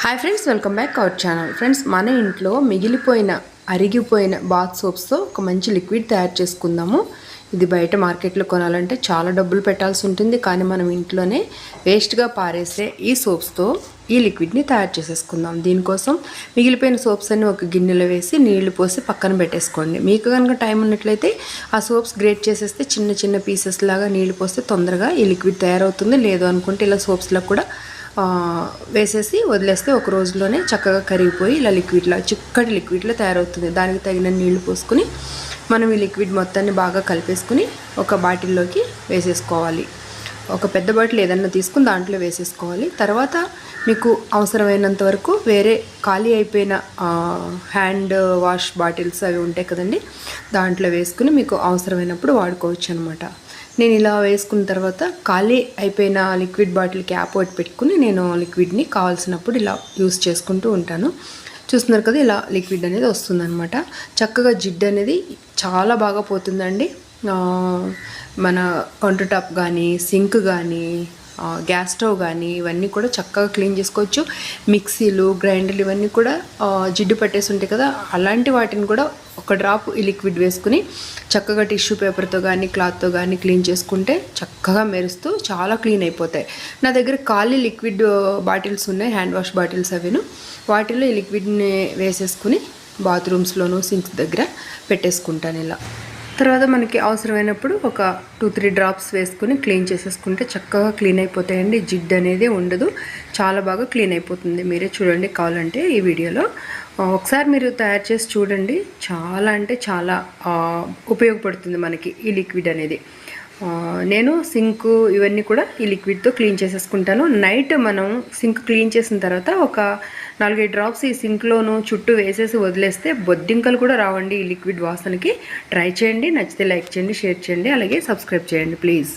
Hi friends welcome back our channel friends మన ఇంట్లో మిగిలిపోయిన అరిగిపోయిన బాత్ సోప్స్తో ఒక మంచి లిక్విడ్ తయారు చేసుకుందాము. ఇది బయట మార్కెట్లో కొనాలంటే చాలా డబ్బులు పెట్టాల్సి ఉంటుంది. కానీ మనం ఇంట్లోనే వేస్ట్గా పారేసే ఈ సోప్స్తో ఈ లిక్విడ్ని తయారు చేసేసుకుందాం. దీనికోసం మిగిలిపోయిన సోప్స్ అన్ని ఒక గిన్నెలో వేసి నీళ్ళు పోసి పక్కన పెట్టేసుకోండి. మీకు కనుక టైం ఉన్నట్లయితే ఆ సోప్స్ గ్రేట్ చేసేస్తే చిన్న చిన్న పీసెస్ లాగా నీళ్ళు పోస్తే తొందరగా ఈ లిక్విడ్ తయారవుతుంది. లేదు అనుకుంటే ఇలా సోప్స్లో కూడా వేసేసి వదిలేస్తే ఒక రోజులోనే చక్కగా కరిగిపోయి ఇలా లిక్విడ్లా చిక్కటి లిక్విడ్లో తయారవుతుంది. దానికి తగిన నీళ్ళు పోసుకుని మనం ఈ లిక్విడ్ మొత్తాన్ని బాగా కలిపేసుకుని ఒక బాటిల్లోకి వేసేసుకోవాలి. ఒక పెద్ద బాటిల్ ఏదన్నా తీసుకుని దాంట్లో వేసేసుకోవాలి. తర్వాత మీకు అవసరమైనంత వరకు వేరే ఖాళీ అయిపోయిన హ్యాండ్ వాష్ బాటిల్స్ అవి ఉంటాయి కదండి దాంట్లో వేసుకుని మీకు అవసరమైనప్పుడు వాడుకోవచ్చు అనమాట నేను ఇలా వేసుకున్న తర్వాత ఖాళీ అయిపోయిన లిక్విడ్ బాటిల్ క్యాప్ ఒకటి పెట్టుకుని నేను లిక్విడ్ని కావాల్సినప్పుడు ఇలా యూస్ చేసుకుంటూ ఉంటాను. చూస్తున్నారు కదా ఇలా లిక్విడ్ అనేది వస్తుందనమాట చక్కగా జిడ్డు అనేది చాలా బాగా పోతుందండి. మన కౌంటర్ టాప్ కానీ సింక్ కానీ గ్యాస్ స్టవ్ కానీ ఇవన్నీ కూడా చక్కగా క్లీన్ చేసుకోవచ్చు. మిక్సీలు గ్రైండర్లు ఇవన్నీ కూడా జిడ్డు పట్టేసి ఉంటాయి కదా అలాంటి వాటిని కూడా ఒక డ్రాప్ ఈ లిక్విడ్ వేసుకుని చక్కగా టిష్యూ పేపర్తో కానీ క్లాత్తో కానీ క్లీన్ చేసుకుంటే చక్కగా మెరుస్తూ చాలా క్లీన్ అయిపోతాయి. నా దగ్గర ఖాళీ లిక్విడ్ బాటిల్స్ ఉన్నాయి హ్యాండ్ వాష్ బాటిల్స్ అవిను. వాటిలో ఈ లిక్విడ్ని వేసేసుకుని బాత్రూమ్స్లోను సింక్స్ దగ్గర పెట్టేసుకుంటాను ఇలా. తర్వాత మనకి అవసరమైనప్పుడు ఒక టూ త్రీ డ్రాప్స్ వేసుకుని క్లీన్ చేసేసుకుంటే చక్కగా క్లీన్ అయిపోతాయండి. జిడ్ అనేది ఉండదు. చాలా బాగా క్లీన్ అయిపోతుంది. మీరే చూడండి కావాలంటే ఈ వీడియోలో. ఒకసారి మీరు తయారు చేసి చూడండి. చాలా అంటే చాలా ఉపయోగపడుతుంది మనకి ఈ లిక్విడ్ అనేది. నేను సింక్ ఇవన్నీ కూడా ఈ లిక్విడ్తో క్లీన్ చేసేసుకుంటాను. నైట్ మనం సింక్ క్లీన్ చేసిన తర్వాత ఒక నాలుగైదు డ్రాప్స్ ఈ సింక్లోను చుట్టూ వేసేసి వదిలేస్తే బొద్దింకలు కూడా రావండి ఈ లిక్విడ్ వాసనకి. ట్రై చేయండి నచ్చితే లైక్ చేయండి షేర్ చేయండి అలాగే సబ్స్క్రైబ్ చేయండి ప్లీజ్